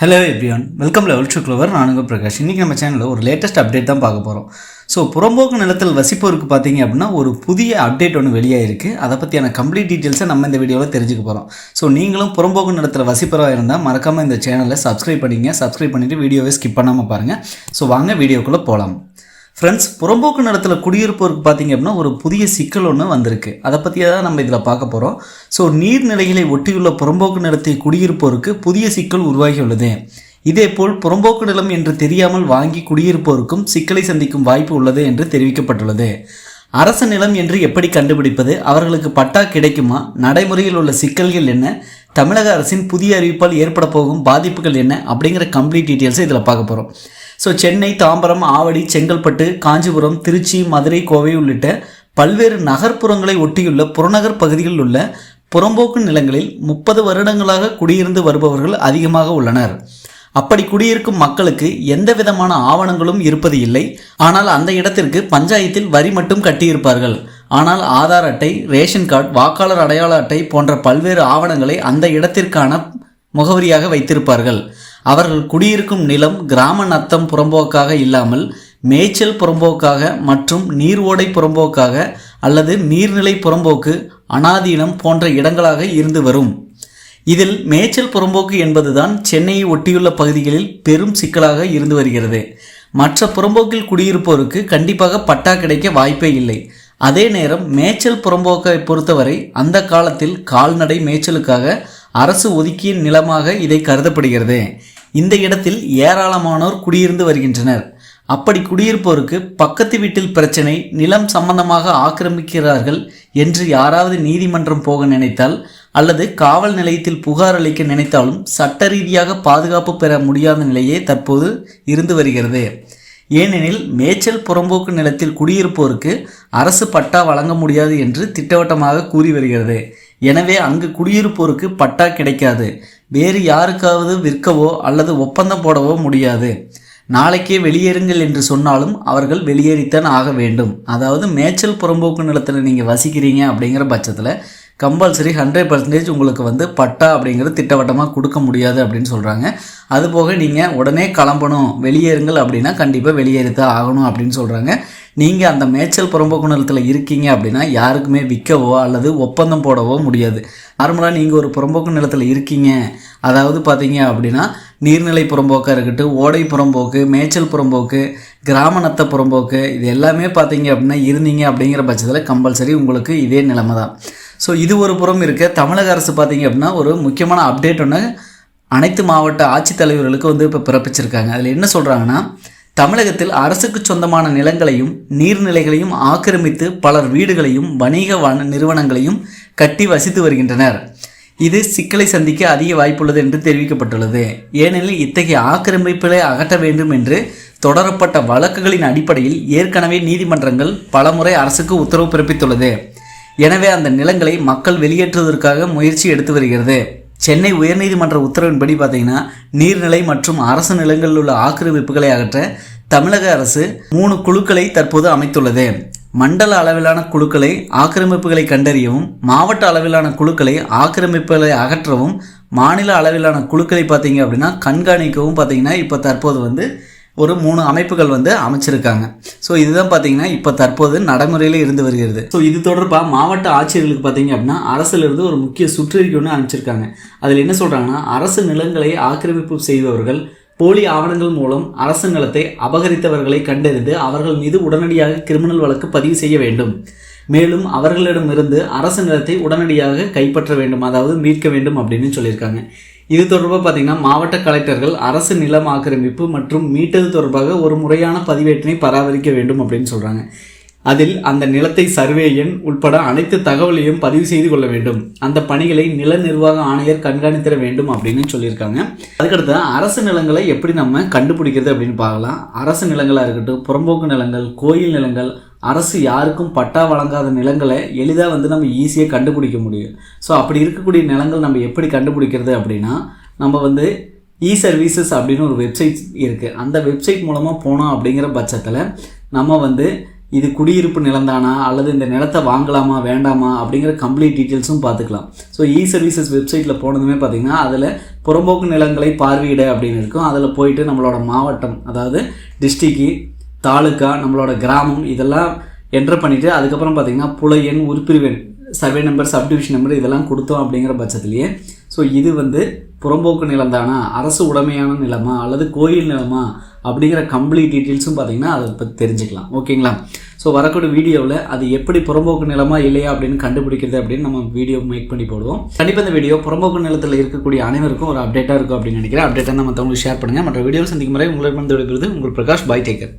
Hello everyone welcome level to clover நானுங்க பிரகாஷ். இன்றைக்கி நம்ம சேனலில் ஒரு லேட்டஸ்ட் அப்டேட் தான் பார்க்க போகிறோம் ஸோ புறம்போக்கு நிலத்தில் வசிப்போருக்கு பார்த்தீங்க அப்படின்னா ஒரு புதிய அப்டேட் ஒன்று வெளியாயிருக்கு. அதை பற்றியான கம்ப்ளீட் டீட்டெயில்ஸை நம்ம இந்த வீடியோவில் தெரிஞ்சுக்க போகிறோம் ஸோ நீங்களும் புறம்போக்கு நிலத்தில் வசிப்பராக இருந்தால் மறக்காமல் இந்த சேனலை சப்ஸ்கிரைப் பண்ணிங்க சப்ஸ்கிரைப் பண்ணிவிட்டு வீடியோவை ஸ்கிப் பண்ணாமல் பாருங்கள் ஸோ வாங்க வீடியோக்குள்ளே போகலாம் ஃப்ரெண்ட்ஸ் புறம்போக்கு நிலத்தில் குடியிருப்போருக்கு பார்த்தீங்க அப்படின்னா ஒரு புதிய சிக்கல் ஒன்று வந்திருக்கு. அதை பற்றியே தான் நம்ம இதில் பார்க்க போகிறோம் ஸோ நீர்நிலைகளை ஒட்டியுள்ள புறம்போக்கு நிலத்தை குடியிருப்போருக்கு புதிய சிக்கல் உருவாகியுள்ளது இதேபோல் புறம்போக்கு நிலம் என்று தெரியாமல் வாங்கி குடியிருப்போருக்கும் சிக்கலை சந்திக்கும் வாய்ப்பு உள்ளது என்று தெரிவிக்கப்பட்டுள்ளது. அரச நிலம் என்று எப்படி கண்டுபிடிப்பது? அவர்களுக்கு பட்டா கிடைக்குமா? நடைமுறையில் உள்ள சிக்கல்கள் என்ன? தமிழக அரசின் புதிய அறிவிப்பால் ஏற்பட போகும் பாதிப்புகள் என்ன? அப்படிங்கிற கம்ப்ளீட் டீட்டெயில்ஸை இதில் பார்க்க போகிறோம் ஸோ சென்னை தாம்பரம் ஆவடி செங்கல்பட்டு காஞ்சிபுரம் திருச்சி மதுரை கோவை உள்ளிட்ட பல்வேறு நகர்ப்புறங்களை ஒட்டியுள்ள புறநகர் பகுதிகளில் உள்ள புறம்போக்கு நிலங்களில் முப்பது வருடங்களாக குடியிருந்து வருபவர்கள் அதிகமாக உள்ளனர். அப்படி குடியிருக்கும் மக்களுக்கு எந்த விதமான ஆவணங்களும் இருப்பது இல்லை. ஆனால் அந்த இடத்திற்கு பஞ்சாயத்தில் வரி மட்டும் கட்டியிருப்பார்கள். ஆனால் ஆதார் அட்டை ரேஷன் கார்டு வாக்காளர் அடையாள அட்டை போன்ற பல்வேறு ஆவணங்களை அந்த இடத்திற்கான முகவரியாக வைத்திருப்பார்கள். அவர்கள் குடியிருக்கும் நிலம் கிராம நத்தம் புறம்போக்காக இல்லாமல் மேய்ச்சல் புறம்போக்காக மற்றும் நீர் ஓடை புறம்போக்காக அல்லது நீர்நிலை புறம்போக்கு அனாதீனம் போன்ற இடங்களாக இருந்து வரும். இதில் மேய்ச்சல் புறம்போக்கு என்பதுதான் சென்னையை ஒட்டியுள்ள பகுதிகளில் பெரும் சிக்கலாக இருந்து வருகிறது. மற்ற புறம்போக்கில் குடியிருப்போருக்கு கண்டிப்பாக பட்டா கிடைக்க வாய்ப்பே இல்லை. அதே நேரம் மேய்ச்சல் புறம்போக்கை பொறுத்தவரை அந்த காலத்தில் கால்நடை மேய்ச்சலுக்காக அரசு ஒதுக்கிய நிலமாக இதை கருதப்படுகிறது. இந்த இடத்தில் ஏராளமானோர் குடியிருந்து வருகின்றனர். அப்படி குடியிருப்போருக்கு பக்கத்து வீட்டில் பிரச்சனை நிலம் சம்பந்தமாக ஆக்கிரமிக்கிறார்கள் என்று யாராவது நீதிமன்றம் போக நினைத்தால் அல்லது காவல் நிலையத்தில் புகார் அளிக்க நினைத்தாலும் சட்ட ரீதியாக பாதுகாப்பு பெற முடியாத நிலையே தற்போது இருந்து வருகிறது. ஏனெனில் மேய்ச்சல் புறம்போக்கு நிலத்தில் குடியிருப்போருக்கு அரசு பட்டா வழங்க முடியாது என்று திட்டவட்டமாக கூறி வருகிறது. எனவே அங்கு குடியிருப்போருக்கு பட்டா கிடைக்காது. வேறு யாருக்காவது விற்கவோ அல்லது ஒப்பந்தம் போடவோ முடியாது. நாளைக்கே வெளியேறுங்கள் என்று சொன்னாலும் அவர்கள் வெளியேறித்தான் ஆக வேண்டும். அதாவது மேய்ச்சல் புறம்போக்கு நிலத்தில் நீங்கள் வசிக்கிறீங்க அப்படிங்கிற பட்சத்தில் கம்பல்சரி ஹண்ட்ரட் பர்சன்டேஜ் உங்களுக்கு வந்து பட்டா அப்படிங்கிறது திட்டவட்டமாக கொடுக்க முடியாது அப்படின்னு சொல்கிறாங்க அதுபோக நீங்கள் உடனே கிளம்பணும் வெளியேறுங்கள் அப்படின்னா கண்டிப்பாக வெளியேறி தான் ஆகணும் அப்படின்னு சொல்கிறாங்க நீங்கள் அந்த மேய்ச்சல் புறம்போக்கு நிலத்தில் இருக்கீங்க அப்படின்னா யாருக்குமே விற்கவோ அல்லது ஒப்பந்தம் போடவோ முடியாது. நார்மலாக நீங்கள் ஒரு புறம்போக்கு நிலத்தில் இருக்கீங்க. அதாவது பார்த்தீங்க அப்படின்னா நீர்நிலை புறம்போக்காக இருக்கட்டும் ஓடை புறம்போக்கு மேய்ச்சல் புறம்போக்கு கிராம நத்த புறம்போக்கு இது எல்லாமே பார்த்தீங்க அப்படின்னா இருந்தீங்க அப்படிங்கிற பட்சத்தில் கம்பல்சரி உங்களுக்கு இதே நிலைமை தான் ஸோ இது ஒரு புறம் இருக்க. தமிழக அரசு பார்த்தீங்க அப்படின்னா ஒரு முக்கியமான அப்டேட் ஒன்று அனைத்து மாவட்ட ஆட்சித்தலைவர்களுக்கு வந்து இப்போ பிறப்பிச்சிருக்காங்க. அதில் என்ன சொல்கிறாங்கன்னா தமிழகத்தில் அரசுக்கு சொந்தமான நிலங்களையும் நீர்நிலைகளையும் ஆக்கிரமித்து பலர் வீடுகளையும் வணிக வன நிறுவனங்களையும் கட்டி வசித்து வருகின்றனர். இது சிக்கலை சந்திக்க அதிக வாய்ப்புள்ளது என்று தெரிவிக்கப்பட்டுள்ளது. ஏனெனில் இத்தகைய ஆக்கிரமிப்புகளை அகற்ற வேண்டும் என்று தொடரப்பட்ட வழக்குகளின் அடிப்படையில் ஏற்கனவே நீதிமன்றங்கள் பலமுறை அரசுக்கு உத்தரவு பிறப்பித்துள்ளது. எனவே அந்த நிலங்களை மக்கள் வெளியேற்றுவதற்காக முயற்சி எடுத்து வருகிறது. சென்னை உயர்நீதிமன்ற உத்தரவின்படி பார்த்தீங்கன்னா நீர்நிலை மற்றும் அரசு நிலங்களில் உள்ள ஆக்கிரமிப்புகளை அகற்ற தமிழக அரசு மூணு குழுக்களை தற்போது அமைத்துள்ளது. மண்டல அளவிலான குழுக்களை ஆக்கிரமிப்புகளை கண்டறியவும் மாவட்ட அளவிலான குழுக்களை ஆக்கிரமிப்புகளை அகற்றவும் மாநில அளவிலான குழுக்களை பார்த்தீங்க அப்படின்னா கண்காணிக்கவும் பார்த்தீங்கன்னா இப்போ தற்போது வந்து ஒரு மூணு அமைப்புகள் வந்து அமைச்சிருக்காங்க. ஸோ இதுதான் பார்த்தீங்கன்னா இப்போ தற்போது நடைமுறையில் இருந்து வருகிறது. ஸோ இது தொடர்பாக மாவட்ட ஆட்சியர்களுக்கு பார்த்தீங்க அப்படின்னா அரசிலிருந்து ஒரு முக்கிய சுற்றறிக்கை ஒன்று அனுப்பிச்சிருக்காங்க. அதில் என்ன சொல்கிறாங்கன்னா அரசு நிலங்களை ஆக்கிரமிப்பு செய்பவர்கள் போலி ஆவணங்கள் மூலம் அரசு நிலத்தை அபகரித்தவர்களை கண்டறிந்து அவர்கள் மீது உடனடியாக கிரிமினல் வழக்கு பதிவு செய்ய வேண்டும். மேலும் அவர்களிடமிருந்து அரசு நிலத்தை உடனடியாக கைப்பற்ற வேண்டும் அதாவது மீட்க வேண்டும் அப்படின்னு சொல்லியிருக்காங்க. இது தொடர்பாக பார்த்தீங்கன்னா மாவட்ட கலெக்டர்கள் அரசு நிலம் ஆக்கிரமிப்பு மற்றும் மீட்டது தொடர்பாக ஒரு முறையான பதிவேட்டினை பராமரிக்க வேண்டும் அப்படின்னு சொல்கிறாங்க அதில் அந்த நிலத்தை சர்வே எண் உட்பட அனைத்து தகவலையும் பதிவு செய்து கொள்ள வேண்டும். அந்த பணிகளை நில நிர்வாக ஆணையர் கண்காணித்திட வேண்டும் அப்படின்னு சொல்லியிருக்காங்க. அதுக்கடுத்து அரசு நிலங்களை எப்படி நம்ம கண்டுபிடிக்கிறது அப்படின்னு பார்க்கலாம். அரசு நிலங்களாக இருக்கட்டும் புறம்போக்கு நிலங்கள் கோயில் நிலங்கள் அரசு யாருக்கும் பட்டா வழங்காத நிலங்களை எளிதாக வந்து நம்ம ஈஸியாக கண்டுபிடிக்க முடியும். ஸோ அப்படி இருக்கக்கூடிய நிலங்கள் நம்ம எப்படி கண்டுபிடிக்கிறது அப்படின்னா நம்ம வந்து இ சர்வீசஸ் அப்படின்னு ஒரு வெப்சைட் இருக்குது அந்த வெப்சைட் மூலமாக போனோம் அப்படிங்கிற பட்சத்தில் நம்ம வந்து இது குடியிருப்பு நிலந்தானா அல்லது இந்த நிலத்தை வாங்கலாமா வேண்டாமா அப்படிங்கிற கம்ப்ளீட் டீட்டெயில்ஸும் பார்த்துக்கலாம். ஸோ இ சர்வீசஸ் வெப்சைட்டில் போனதுமே பார்த்திங்கன்னா அதில் புறம்போக்கு நிலங்களை பார்வையிட அப்படின்னு இருக்கும். அதில் போயிட்டு நம்மளோட மாவட்டம் அதாவது டிஸ்ட்ரிக்கு தாலுக்கா நம்மளோட கிராமம் இதெல்லாம் என்டர் பண்ணிவிட்டு அதுக்கப்புறம் பார்த்தீங்கன்னா புல எண் உருப்பிரிவெண் சர்வே நம்பர் சப்டிவிஷன் நம்பர் இதெல்லாம் கொடுத்தோம் அப்படிங்கிற பட்சத்துலேயே. ஸோ இது வந்து புறம்போக்கு நிலம் தானா அரசு உடைமையான நிலமா? அல்லது கோயில் நிலமா? அப்படிங்கிற கம்ப்ளீட் டீட்டெயில்ஸும் பார்த்தீங்கன்னா அதை பற்றி தெரிஞ்சுக்கலாம். ஓகேங்களா? ஸோ வரக்கூடிய வீடியோவில் அது எப்படி புறம்போக்கு நிலமா இல்லையா அப்படின்னு கண்டுபிடிக்கிறது அப்படின்னு நம்ம வீடியோ மேக் பண்ணி போடுவோம். கண்டிப்பாக இந்த வீடியோ புறம்போக்கு நிலத்தில் இருக்கக்கூடிய அனைவருக்கும் ஒரு அப்டேட்டாக இருக்கும் அப்படின்னு நினைக்கிறேன். அப்டேட்டாக நம்ம மற்றவங்களுக்கு ஷேர் பண்ணுங்கள் மற்ற வீடியோ சந்திக்கும் முறை உங்களை வந்து விடுகிறது உங்கள் பிரகாஷ் பாய் டேக்கர்